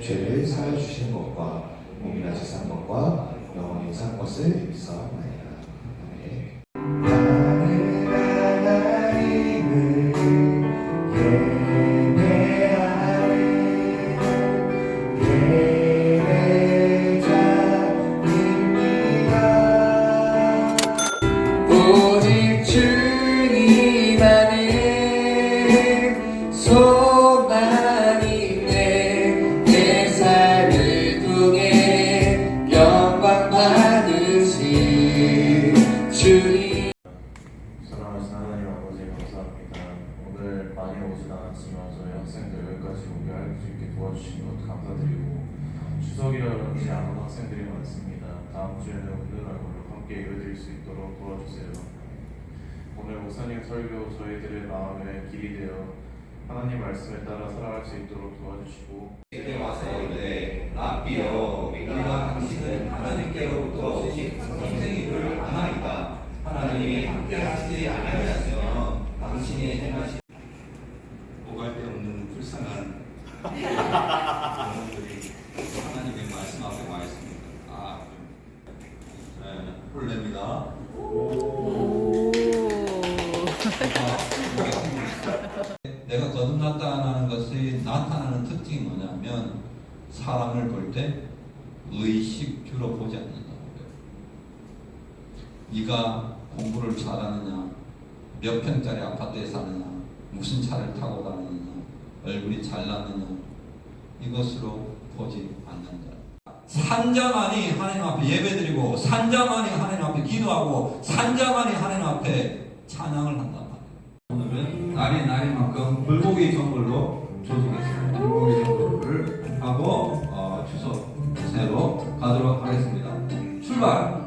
죄를 사하여 주시는 것과 몸이나 지산 것과 영원히 산 것을 믿사옵나이다. 도와주신 것 감사드리고 추석이라 그런지 안 온 학생들이 많습니다. 다음 주에는 은은한 걸로 함께 이어드릴 수 있도록 도와주세요. 오늘 목사님 설교 저희들의 마음에 길이 되어 하나님 말씀에 따라 살아갈 수 있도록 도와주시고 이렇게 와서 이제 랍비여 우리가 당신은 하나님께로부터 오신 선생님을 아나이다 하나님이 함께 하시지 않으셨으면 당신이 행하신 오갈 데 없는 불쌍한 하나님의 말씀 앞에 와 있습니다 아 네, 홀레입니다 내가 거듭났다는 것이 나타나는 특징이 뭐냐면 사람을 볼 때 의식주로 보지 거예요. 네가 공부를 잘하느냐, 몇 평짜리 아파트에 사느냐, 무슨 차를 타고 다니느냐, 얼굴이 잘났느냐 이것으로 보지 않는다. 산자만이 하나님 앞에 예배드리고 산자만이 하나님 앞에 기도하고 산자만이 하나님 앞에 찬양을 한단. 오늘은 날이 날이만큼 불고기 전골로 조지겠습니다. 불고기 전골을 하고 어, 추석 새로 가도록 하겠습니다. 출발!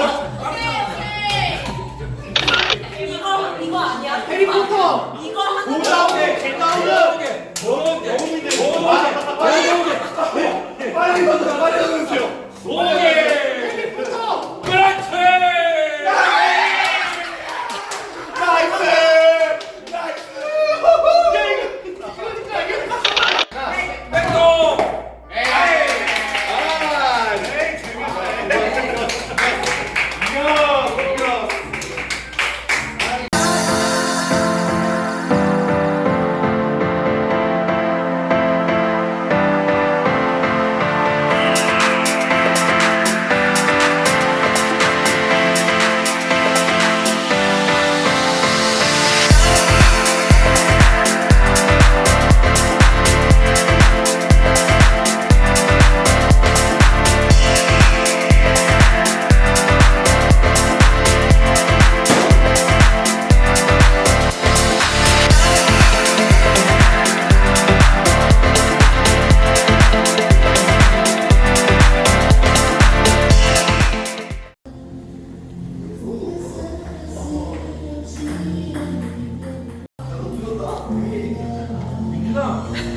なあ